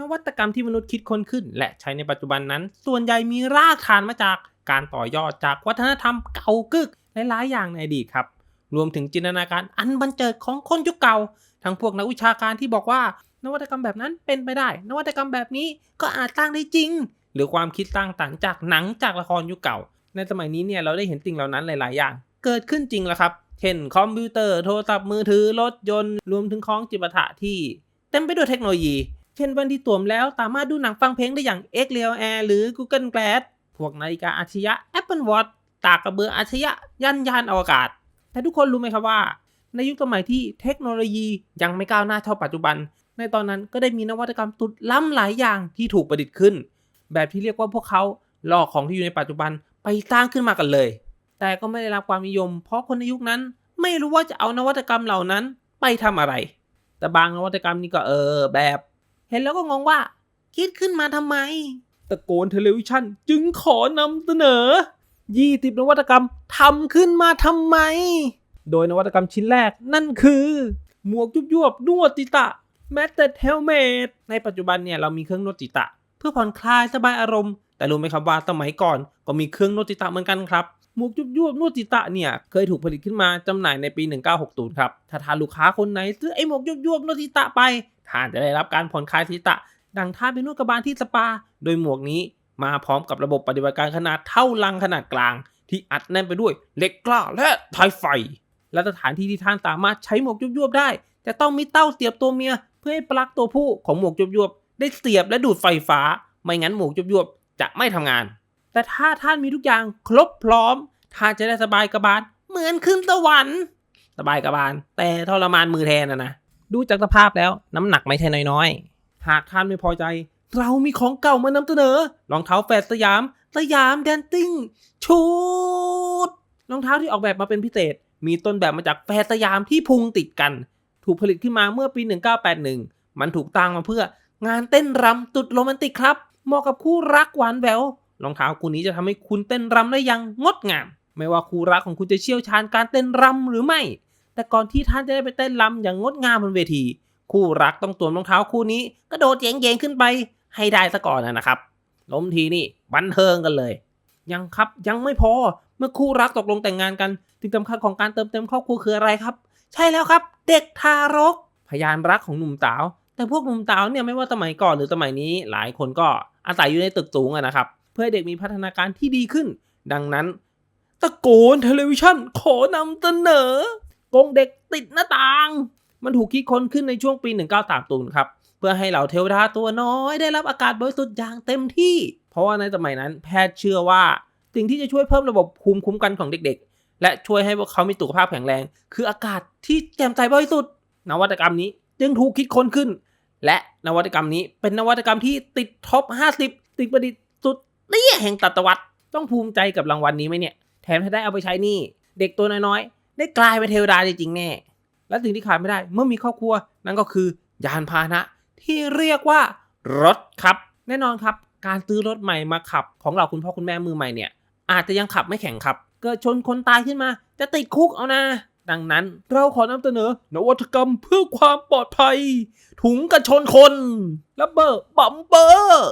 นวัตกรรมที่มนุษย์คิดค้นขึ้น และใช้ในปัจจุบันนั้น ส่วนใหญ่มีรากฐานมาจากการต่อยอดจากวัฒนธรรมเก่ากึกหลายๆอย่างในอดีตครับ รวมถึงจินตนาการอันบันเจิดของคนยุคเก่า ทั้งพวกนักวิชาการที่บอกว่า นวัตกรรมแบบนั้นเป็นไปได้ นวัตกรรมแบบนี้ก็อาจสร้างได้จริง หรือความคิดสร้างสรรค์จากหนังจากละครยุคเก่า ในสมัยนี้เนี่ยเราได้เห็นสิ่งเหล่านั้นหลาย ๆ อย่าง เกิดขึ้นจริงแล้วครับ เช่นคอมพิวเตอร์โทรศัพท์มือถือรถยนต์ รวมถึงของจิปาถะที่ เต็มไปด้วยเทคโนโลยี เช่นวันที่ตวมแล้วสามารถดูหนังฟังเพลงได้อย่าง X r e a l Air หรือ Google Glass พวกนาฬิกาอัจฉริยะ Apple Watch ตากกระเบืออัจฉริยะยันยานอวกาศ แต่ทุกคนรู้ไหมครับว่า ในยุคสมัยที่เทคโนโลยียังไม่ก้าวหน้าเท่าปัจจุบัน ในตอนนั้นก็ได้มีนวัตกรรมตุดล้ำหลายอย่างที่ถูกประดิษฐ์ขึ้น แบบที่เรียกว่าพวกเขาลอกของที่อยู่ในปัจจุบันไปสร้างขึ้นมากันเลย แต่ก็ไม่ได้รับความนิยม เพราะคนในยุคนั้นไม่รู้ว่าจะเอานวัตกรรมเหล่านั้นไปทำอะไร แต่บางนวัตกรรมนี่ก็เออแบบ เห็นแล้วก็งงว่า คิดขึ้นมาทำไม ตะโกนเทเลวิชันจึงขอนำเสนอ 20 นวัตกรรมทำขึ้นมาทำไม โดยนวัตกรรมชิ้นแรกนั่นคือ หมวกยุบยวบนวดจิตะแมตเตดเฮลเมตในปัจจุบันเนี่ยเรามีเครื่องนวดจิตะ เพื่อผ่อนคลายสบายอารมณ์ แต่รู้ไหมครับว่าสมัยก่อนก็มีเครื่องนวดจิตะเหมือนกันครับหมวกยุบยวบนวดจิตะเนี่ยเคยถูกผลิตขึ้นมาจำหน่ายในปี 1960 ครับ ถ้าทานลูกค้าคนไหนซื้อไอ้หมวกยุบยวบนวดจิตะไป ท่านจะได้รับการผ่อนคลายจิตะดังท่านไปนวดกระบาลที่สปา โดยหมวกนี้มาพร้อมกับระบบปฏิบัติการขนาดเท่าลังขนาดกลาง ที่อัดแน่นไปด้วยเหล็กกล้าและไทไฟ และสถานที่ที่ท่านสามารถใช้หมวกยุบยวบได้ จะต้องมีเต้าเสียบตัวเมีย เพื่อให้ปลั๊กตัวผู้ของหมวกยุบยวบได้เสียบและดูดไฟฟ้า ไม่งั้นหมวกยุบยวบจะไม่ทำงาน แต่ถ้าท่านมีทุกอย่างครบพร้อมท่านจะได้สบายกระบาลเหมือนขึ้นสวรรค์สบายกระบาลแต่ทรมานมือแทนนะนะ ดูจากสภาพแล้วน้ำหนักไม่ใช่น้อยๆ หากท่านไม่พอใจ เรามีของเก่ามานำเสนอรองเท้าแฟดสยาม สยามแดนติ้งชูดรองเท้าที่ออกแบบมาเป็นพิเศษ มีต้นแบบมาจากแฟดสยามที่พุงติดกัน ถูกผลิตขึ้นมาเมื่อปี 1981 มันถูกตั้งมาเพื่องานเต้นรำตุดโรแมนติกครับเหมาะกับคู่รักหวานแหววรองเท้าคู่นี้จะทำให้คุณเต้นรำได้อย่างงดงาม ไม่ว่าคู่รักของคุณจะเชี่ยวชาญการเต้นรำหรือไม่ แต่ก่อนที่ท่านจะได้ไปเต้นรำอย่างงดงามบนเวที คู่รักต้องตวมรองเท้าคู่นี้กระโดดเยงๆขึ้นไปให้ได้ซะก่อนนะครับ ล้มทีนี่บันเทิงกันเลย ยังครับยังไม่พอเมื่อคู่รักตกลงแต่งงานกันสิ่งสำคัญของการเติมเต็มครอบครัวคืออะไรครับ ใช่แล้วครับ เด็กทารก พยานรักของหนุ่มสาว แต่พวกหนุ่มสาวเนี่ยไม่ว่าสมัยก่อนหรือสมัยนี้ หลายคนก็อาศัยอยู่ในตึกสูงอะนะครับ เพื่อให้เด็กมีพัฒนาการที่ดีขึ้น ดังนั้นตะโกนเทเลวิชันขอนำเสนอ กงเด็กติดหน้าต่าง มันถูกคิดค้นขึ้นในช่วงปี 1930ครับ เพื่อให้เหล่าเทวดาตัวน้อยได้รับอากาศบริสุทธิ์อย่างเต็มที่ เพราะว่าในสมัยนั้นแพทย์เชื่อว่า สิ่งที่จะช่วยเพิ่มระบบภูมิคุ้มกันของเด็กๆ และช่วยให้พวกเขามีสุขภาพแข็งแรง คืออากาศที่แจ่มใสบริสุทธิ์นวัตกรรมนี้จึงถูกคิดค้นขึ้น และนวัตกรรมนี้เป็นนวัตกรรมที่ติดท็อป 50สิ่งประดิษฐ์สุดเตี้ยแห่งตศวรรษต้องภูมิใจกับรางวัลนี้ไหมเนี่ย แถมถ้าได้เอาไปใช้นี่ เด็กตัวน้อย ได้กลายเป็นเทวดาจริงๆแน่ และสิ่งที่ขาดไม่ได้เมื่อมีครอบครัวนั่นก็คือยานพาหนะ ที่เรียกว่ารถครับ แน่นอนครับ การซื้อรถใหม่มาขับ ของเราคุณพ่อคุณแม่มือใหม่เนี่ย อาจจะยังขับไม่แข็งครับ เกิดชนคนตายขึ้นมา จะติดคุกเอานะ ดังนั้นเราขอนำเสนอนวัตกรรมเพื่อความปลอดภัย ถุงกันชนคนระเบิดบัมเบอร์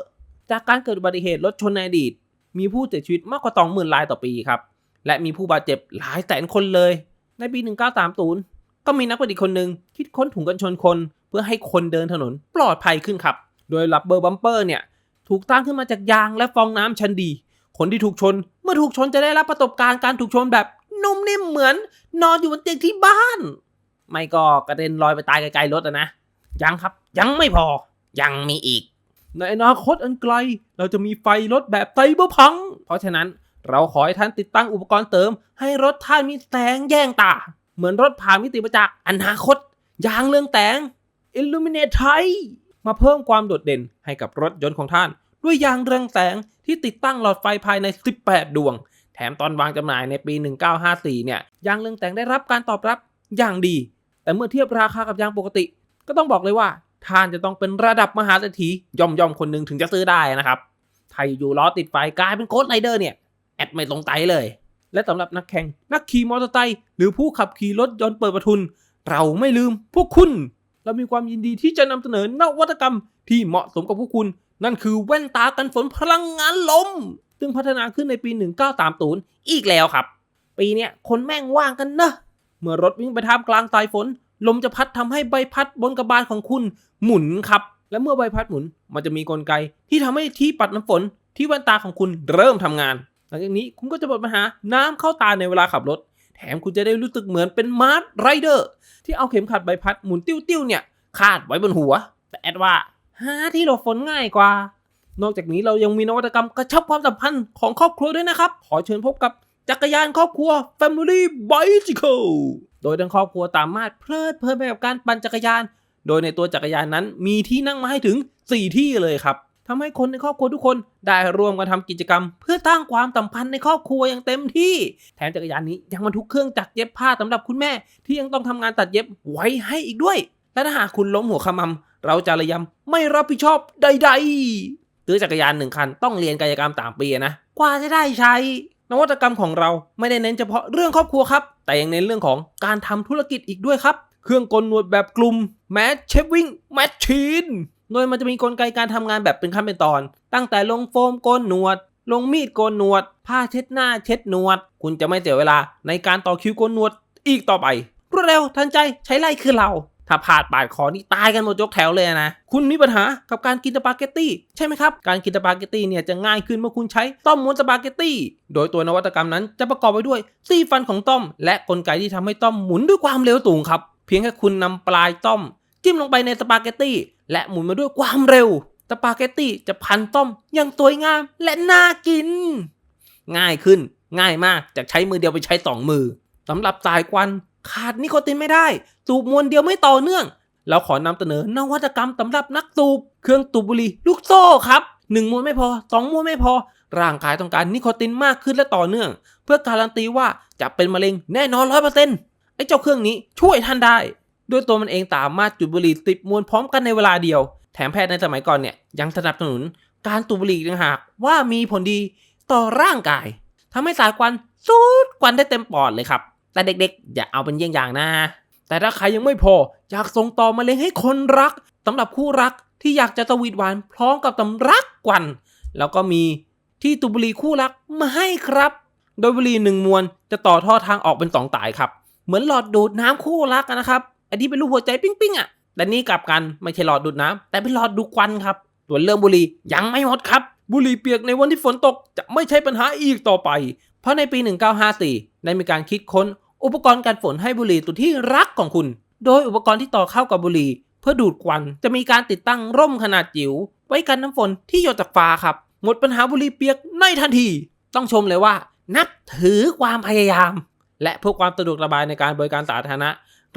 จากการเกิดอุบัติเหตุรถชนในอดีต มีผู้เสียชีวิตมากกว่า 20,000รายต่อปีครับ และมีผู้บาดเจ็บหลายแสนคนเลย ในปี 1930 ก็มีนักประดิษฐ์คนหนึ่งคิดค้นถุงกันชนคน เพื่อให้คนเดินถนนปลอดภัยขึ้นครับ โดยลับเบอร์บัมเปอร์เนี่ยถูกตั้งขึ้นมาจากยางและฟองน้ำชั้นดี คนที่ถูกชนเมื่อถูกชนจะได้รับประสบการณ์การถูกชนแบบนุ่มนิ่มเหมือน นอนอยู่บนเตียงที่บ้าน ไม่ก็กระเด็นลอยไปตายไกลๆรถอะนะ ยังครับ ยังไม่พอ ยังมีอีก ในอนาคตอันไกล เราจะมีไฟรถแบบไซเบอร์พัง เพราะฉะนั้น เราขอให้ท่านติดตั้งอุปกรณ์เสริม ให้รถท่านมีแสงแย่งตา เหมือนรถผ่านมิติประจักษ์อนาคต ยางเรืองแสง Illuminate ไทยมาเพิ่มความโดดเด่นให้กับรถยนต์ของท่าน ด้วยยางเรืองแสงที่ติดตั้งหลอดไฟภายใน 18 ดวง แถมตอนวางจำหน่ายในปี 1954 เนี่ยยางเรืองแสงได้รับการตอบรับอย่างดี แต่เมื่อเทียบราคากับยางปกติ ก็ต้องบอกเลยว่าท่านจะต้องเป็นระดับมหาเศรษฐีย่อมย่อมๆคนหนึ่งถึงจะซื้อได้นะครับไทยอยู่ล้อติดไฟกลายเป็นโค้ดไรเดอร์เนี่ย ดไม่ตรงใจเลย และสำหรับนักแข่ง นักขี่มอเตอร์ไซค์หรือผู้ขับขี่รถยนต์เปิดประทุน เราไม่ลืมพวกคุณ เรามีความยินดีที่จะนำเสนอนวัตกรรมที่เหมาะสมกับพวกคุณ นั่นคือแว่นตากันฝนพลังงานลม ซึ่งพัฒนาขึ้นในปี 1930 อีกแล้วครับ ปีเนี้ยคนแม่งว่างกันเนอะเมื่อรถวิ่งไปท่ามกลางสายฝน ลมจะพัดทำให้ใบพัดบนกระบาลของคุณหมุนครับ และเมื่อใบพัดหมุน มันจะมีกลไกที่ทำให้ที่ปัดน้ำฝนที่แว่นตาของคุณเริ่มทำงาน ลังจากนี้คุณก็จะหมดปัญหาน้ำเข้าตาในเวลาขับรถ แถมคุณจะได้รู้สึกเหมือนเป็นมาร์ทไรเดอร์ที่เอาเข็มขัดใบพัดหมุนติ้วๆเนี่ยคาดไว้บนหัว แต่แอดว่าหาที่หลบฝนง่ายกว่า นอกจากนี้เรายังมีนวัตกรรมกระชับความสัมพันธ์ของครอบครัวด้วยนะครับ ขอเชิญพบกับจักรยานครอบครัว Family Bicycle โดยทั้งครอบครัวสามารถเพลิดเพลินไปกับการปั่นจักรยาน โดยในตัวจักรยานนั้นมีที่นั่งมาให้ถึง 4 ที่เลยครับ ทำให้คนในครอบครัวทุกคนได้ร่วมกันทำกิจกรรม เพื่อสร้างความสัมพันธ์ในครอบครัวอย่างเต็มที่ แถมจักรยานนี้ยังบรรทุกเครื่องจักรเย็บผ้าสำหรับคุณแม่ ที่ยังต้องทำงานตัดเย็บไว้ให้อีกด้วย และถ้าหากคุณล้มหัวขมำเราจะระยำไม่รับผิดชอบใดๆซื้อจักรยานหนึ่งคันต้องเรียนกายกรรมต่างปีนะกว่าจะได้ใช้นวัตกรรมของเราไม่ได้เน้นเฉพาะเรื่องครอบครัวครับ แต่ยังเน้นเรื่องของการทำธุรกิจอีกด้วยครับ เครื่องกลนวดแบบกลุ่มแมชเชฟวิ่งแมชชีน โดยมันจะมีกลไกการทำงานแบบเป็นขั้นเป็นตอน ตั้งแต่ลงโฟมโกนหนวด ลงมีดโกนหนวด ผ้าเช็ดหน้าเช็ดหนวด คุณจะไม่เสียเวลาในการต่อคิวโกนหนวดอีกต่อไป รวดเร็วทันใจใช้ไล่คือเรา ถ้าพลาดปาดคอนี่ตายกันหมดยกแถวเลยนะ คุณมีปัญหากับการกินสปาเกตตี้ใช่ไหมครับ การกินสปาเกตตี้เนี่ยจะง่ายขึ้นเมื่อคุณใช้ต้อมม้วนสปาเกตตี้ โดยตัวนวัตกรรมนั้นจะประกอบไปด้วยซี่ฟันของต้อม และกลไกที่ทำให้ต้อมหมุนด้วยความเร็วสูงครับ เพียงแค่คุณนำปลายต้อม จิ้มลงไปในสปาเกตตี้และหมุนมาด้วยความเร็ว สปาเกตตี้จะพันต้มอย่างสวยงามและน่ากิน ง่ายขึ้นง่ายมากจากใช้มือเดียวไปใช้สองมือสำหรับสายควันขาดนิโคตินไม่ได้ สูบมวลเดียวไม่ต่อเนื่อง เราขอนำเสนอนวัตกรรมสำหรับนักสูบเครื่องตูบบุหรี่ลูกโซ่ครับหนึ่งมวนไม่พอสองมวนไม่พอ ร่างกายต้องการนิโคตินมากขึ้นและต่อเนื่อง เพื่อการันตีว่าจะเป็นมะเร็งแน่นอนร้อยเปอร์เซ็นต์ไอ้เจ้าเครื่องนี้ช่วยท่านได้ ด้วยตัวมันเองสามารถจุดบุหรี่ติดมวลพร้อมกันในเวลาเดียว แถมแพทย์ในสมัยก่อนเนี่ยยังสนับสนุนการตูบบุหรี่ต่างหากว่ามีผลดีต่อร่างกายทำให้สายควันสูดควันได้เต็มปอดเลยครับ แต่เด็กๆ อย่าเอาเป็นเยี่ยงอย่างนะ แต่ถ้าใครยังไม่พออยากส่งต่อมาเลี้ยงให้คนรักสำหรับคู่รักที่อยากจะสวีทหวานพร้อมกับตำรักกวัน แล้วก็มีที่ตุบุหรี่คู่รักมาให้ครับ โดยบุหรี่หนึ่งมวนจะต่อท่อทางออกเป็นสองสายครับ เหมือนหลอดดูดน้ำคู่รักนะครับ อันที่เป็นรูปหัวใจปิ้งๆอะแต่นี่กลับกันไม่ใช่หลอดดูดน้ำแต่เป็นหลอดดูดควันครับส่วนเรื่องบุหรี่ยังไม่หมดครับ บุหรี่เปียกในวันที่ฝนตกจะไม่ใช่ปัญหาอีกต่อไป เพราะในปี 1954 ได้มีการคิดค้น อุปกรณ์กันฝนให้บุหรี่ตัวที่รักของคุณ โดยอุปกรณ์ที่ต่อเข้ากับบุหรี่เพื่อดูดควันจะมีการติดตั้งร่มขนาดจิ๋วไว้กันน้ำฝนที่หยดจากฟ้าครับ หมดปัญหาบุหรี่เปียกในทันที ต้องชมเลยว่า นับถือความพยายาม และเพื่อความสะดวกสบายในการบริการสาธารณะ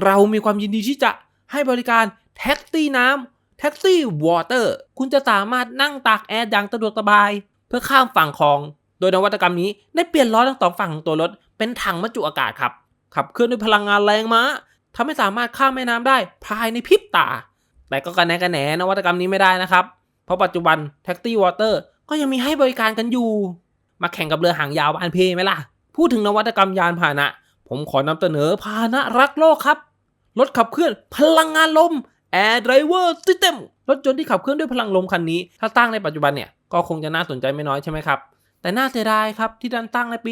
เรามีความยินดีที่จะให้บริการแท็กซี่น้ำแท็กซี่วอเตอร์ คุณจะสามารถนั่งตากแอร์อย่างสะดวกสบาย เพื่อข้ามฝั่งคลอง โดยนวัตกรรมนี้ได้เปลี่ยนล้อทั้งสองฝั่งของตัวรถ เป็นถังบรรจุอากาศครับ ขับเคลื่อนด้วยพลังงานแรงม้าทำให้สามารถข้ามแม่น้ำได้ภายในพริบตา แต่ก็กันแนกันแหนนวัตกรรมนี้ไม่ได้นะครับ เพราะปัจจุบันแท็กซี่วอเตอร์ก็ยังมีให้บริการกันอยู่ มาแข่งกับเรือหางยาวบานเพไหมล่ะ พูดถึงนวัตกรรมยานพาหนะ ผมขอนำเสนอพาหนะรักโลกครับ รถขับเคลื่อนพลังงานลม Air Driver System รถยนต์ที่ขับเคลื่อนด้วยพลังลมคันนี้ ถ้าตั้งในปัจจุบันเนี่ย ก็คงจะน่าสนใจไม่น้อยใช่ไหมครับ แต่น่าเสียดายครับ ที่ดันตั้งในปี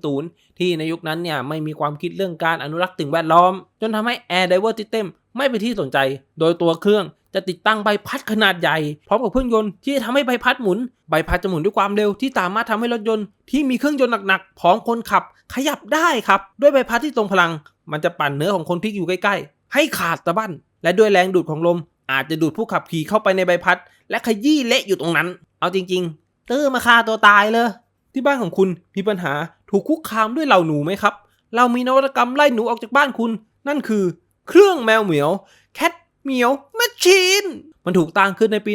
1910 ที่ในยุคนั้นเนี่ย ไม่มีความคิดเรื่องการอนุรักษ์สิ่งแวดล้อม จนทำให้ Air Driver System ไม่เป็นที่สนใจ โดยตัวเครื่อง จะติดตั้งใบพัดขนาดใหญ่ พร้อมกับเครื่องยนต์ที่จะทำให้ใบพัดหมุน ใบพัดจะหมุนด้วยความเร็วที่สามารถทำให้รถยนต์ที่มีเครื่องยนต์หนักๆพร้อมคนขับ ขยับได้ครับ ด้วยใบพัดที่ทรงพลัง มันจะปั่นเนื้อของคนที่อยู่ใกล้ๆ ให้ขาดสะบั้นและด้วยแรงดูดของลม อาจจะดูดผู้ขับขี่เข้าไปในใบพัด และขยี้เละอยู่ตรงนั้น เอาจริงๆตื้อมาฆ่าตัวตายเลย ที่บ้านของคุณมีปัญหาถูกคุกคามด้วยเหล่าหนูไหมครับ เรามีนวัตกรรมไล่หนูออกจากบ้านคุณ นั่นคือ เครื่องแมวเหมียว Cat เหมียวแม ชชีนมันถูกตั้งขึ้นในปี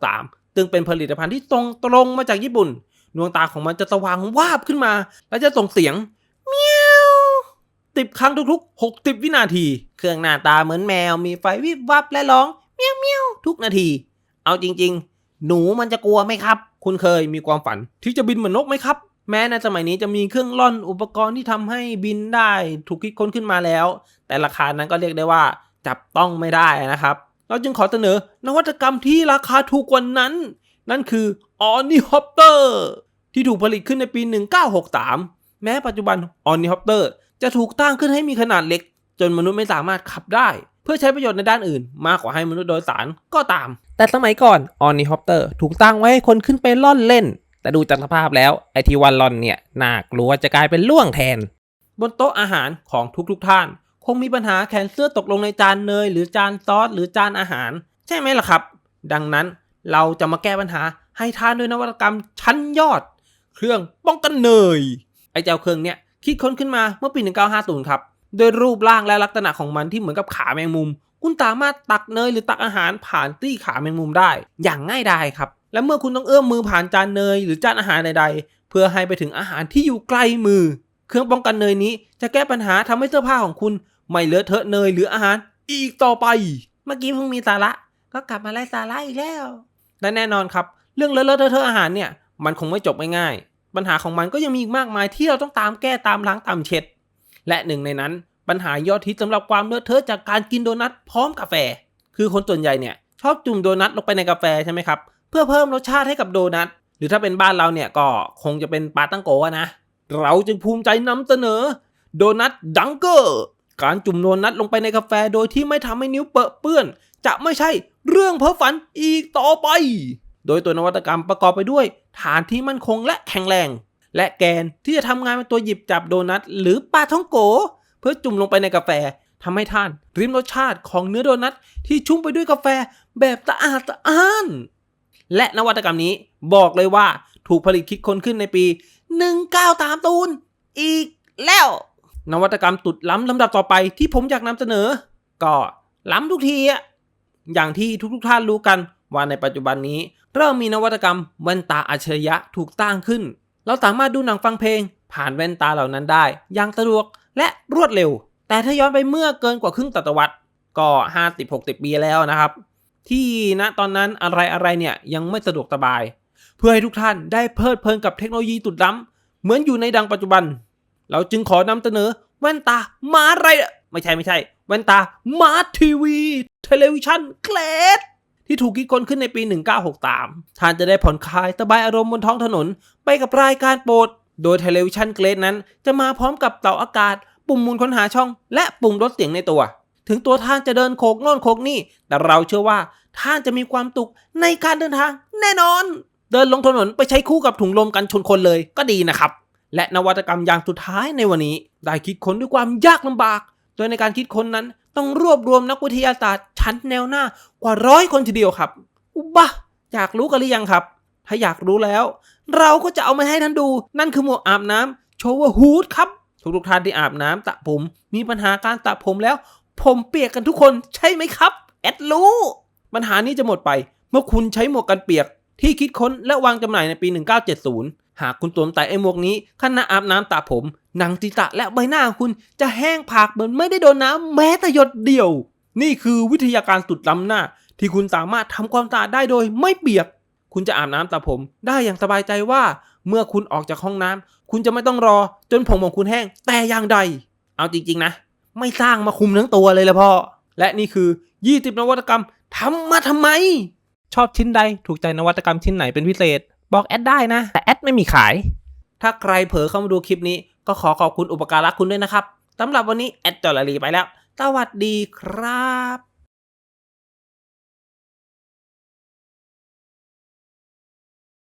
1963ซึ่งเป็นผลิตภัณฑ์ที่ตรงตรงมาจากญี่ปุ่น ดวงตาของมันจะสว่างวาบขึ้นมา และจะส่งเสียงเมียวติบครั้งทุกๆ 60 วินาที เครื่องหน้าตาเหมือนแมว มีไฟวิบวับและร้องเมียวเมียวทุกนาที เอาจริง ๆ หนูมันจะกลัวไหมครับ คุณเคยมีความฝันที่จะบินเหมือนนกไหมครับแม้ในสมัยนี้จะมีเครื่องล่อนอุปกรณ์ที่ทำให้บินได้ถูกคิดค้นขึ้นมาแล้ว แต่ราคานั้นก็เรียกได้ว่าจับต้องไม่ได้นะครับ เราจึงขอเสนอนวัตกรรมที่ราคาถูกกว่านั้น นั่นคือ o n i h o p t e r ที่ถูกผลิตขึ้นในปี 1963 แม้ปัจจุบัน o n i h o p t e r จะถูกตั้งขึ้นให้มีขนาดเล็ก จนมนุษย์ไม่สามารถขับได้ เพื่อใช้ประโยชน์ในด้านอื่น มากกว่าให้มนุษย์โดยสารก็ตาม แต่สมัยก่อน o n i h o p t e r ถูกตั้งไว้ให้คนขึ้นไปล่อนเล่น แต่ดูจากสภาพแล้วไอทีวันล่อนเนี่ยน่ากลัวจะกลายเป็นล่วงแทน บนโต๊ะอาหารของทุกๆท่าน คงมีปัญหาแขนเสื้อตกลงในจานเนย หรือจานซอสหรือจานอาหาร ใช่ไหมล่ะครับ ดังนั้นเราจะมาแก้ปัญหาให้ทานด้วยนวัตกรรมชั้นยอด เครื่องป้องกันเนย ไอ้เจ้าเครื่องเนี้ยคิดค้นขึ้นมาเมื่อปี 1950 ครับ โดยรูปร่างและลักษณะของมันที่เหมือนกับขาแมงมุม คุณสามารถตักเนยหรือตักอาหารผ่านตี้ขาแมงมุมได้ อย่างง่ายดายครับ และเมื่อคุณต้องเอื้อมมือผ่านจานเนยหรือจานอาหารใดๆ เพื่อให้ไปถึงอาหารที่อยู่ใกล้มือ เครื่องป้องกันเนยนี้จะแก้ปัญหาทำให้เสื้อผ้าของคุณไม่เลอะเทอะเนยหรืออาหาร อีกต่อไป เมื่อกี้เพิ่งมีสาระ ก็กลับมาไล่สาระอีกแล้วและแน่นอนครับ เรื่องเลอะเลอะเทอะเทอะอาหารเนี่ย มันคงไม่จบง่ายๆปัญหาของมันก็ยังมีอีกมากมายที่เราต้องตามแก้ตามล้างตามเช็ด และหนึ่งในนั้นปัญหายอดฮิตสำหรับความเลอะเทอะจากการกินโดนัทพร้อมกาแฟ คือคนส่วนใหญ่เนี่ยชอบจุ่มโดนัทลงไปในกาแฟใช่ไหมครับเพื่อเพิ่มรสชาติให้กับโดนัทหรือถ้าเป็นบ้านเราเนี่ยก็คงจะเป็นปาตั้งโกะนะ เราจึงภูมิใจนำเสนอ โดนัทดังเกอร์ การจุ่มโดนัทลงไปในกาแฟโดยที่ไม่ทำให้นิ้วเปรอะเปื้อน จะไม่ใช่เรื่องเพ้อฝันอีกต่อไป โดยตัวนวัตกรรมประกอบไปด้วย ฐานที่มั่นคงและแข็งแรง และแกนที่จะทำงานเป็นตัวหยิบจับโดนัทหรือปลาท่องโก เพื่อจุ่มลงไปในกาแฟทำให้ท่านริมรสชาติของเนื้อโดนัทที่ชุ่มไปด้วยกาแฟแบบสะอาดสะอ้านและนวัตกรรมนี้บอกเลยว่าถูกผลิตคิดค้นขึ้นในปี 1930ตูน อีกแล้ว นวัตกรรมตุดล้ำลำดับต่อไปที่ผมอยากนำเสนอ ก็ล้ำทุกทีอะอย่างที่ทุกๆท่านรู้กันว่าในปัจจุบันนี้ เริ่มมีนวัตกรรมแว่นตาอัจฉริยะถูกตั้งขึ้น เราสามารถดูหนังฟังเพลง ผ่านแว่นตาเหล่านั้นได้ อย่างสะดวกและรวดเร็ว แต่ถ้าย้อนไปเมื่อเกินกว่าครึ่งศตวรรษก็ 50-60 ปีแล้วนะครับ ที่ณตอนนั้นอะไรอะไรเนี่ยยังไม่สะดวกสบาย เพื่อให้ทุกท่านได้เพลิดเพลินกับเทคโนโลยีตุดล้ำเหมือนอยู่ในดังปัจจุบัน เราจึงขอนำเสนอแว่นตามาไรอะไม่ใช่ไม่ใช่ แว่นตามาทีวีเทเลวิชันเกรดที่ถูกคิดค้นขึ้นในปี 1963 ท่านจะได้ผ่อนคลายสบายอารมณ์บนท้องถนน ไปกับรายการโปรด โดยเทเลวิชันเกรดนั้น จะมาพร้อมกับเต่าอากาศ ปุ่มหมุนค้นหาช่อง และปุ่มลดเสียงในตัว ถึงตัวท่านจะเดินโคกโน่นโคกนี่ แต่เราเชื่อว่าท่านจะมีความตุกในการเดินทางแน่นอน เดินลงถนนไปใช้คู่กับถุงลมกันชนคนเลยก็ดีนะครับ และนวัตกรรมอย่างสุดท้ายในวันนี้ ได้คิดค้นด้วยความยากลำบาก โดยในการคิดค้นนั้นต้องรวบรวมนักวิทยาศาสตร์ชั้นแนวหน้ากว่าร้อยคนทีเดียวครับอุบะอยากรู้กันหรือยังครับ ถ้าอยากรู้แล้ว เราก็จะเอามาให้ท่านดู นั่นคือหมวกอาบน้ำโชว์ฮูดครับทุกๆท่านที่อาบน้ำตะผม มีปัญหาการตะผมแล้ว ผมเปียกกันทุกคนใช่ไหมครับ แอดรู้ปัญหานี้จะหมดไป เมื่อคุณใช้หมวกกันเปียก ที่คิดค้นและวางจำหน่ายในปี 1970 หากคุณสวมใส่ไอ้หมวกนี้ขณะอาบน้ำตาผม หนังศีรษะและใบหน้าคุณจะแห้งผากเหมือนไม่ได้โดนน้ำแม้แต่หยดเดียว นี่คือวิทยาการสุดล้ำหน้า ที่คุณสามารถทำความสะอาดได้โดยไม่เปียก คุณจะอาบน้ำตาผม ได้อย่างสบายใจว่า เมื่อคุณออกจากห้องน้ำคุณจะไม่ต้องรอ จนผมของคุณแห้งแต่อย่างใด เอาจริงๆนะ ไม่สร้างมาคุมทั้งตัวเลยละพ่อและนี่คือ 20 นวัตกรรมทำมาทำไม ชอบชิ้นใดถูกใจนวัตกรรมชิ้นไหนเป็นพิเศษ บอกแอดได้นะ แต่แอดไม่มีขาย ถ้าใครเผลอเข้ามาดูคลิปนี้ ก็ขอขอบคุณอุปการะคุณด้วยนะครับสำหรับวันนี้แอดจอลลีไปแล้วสวัสดีครับ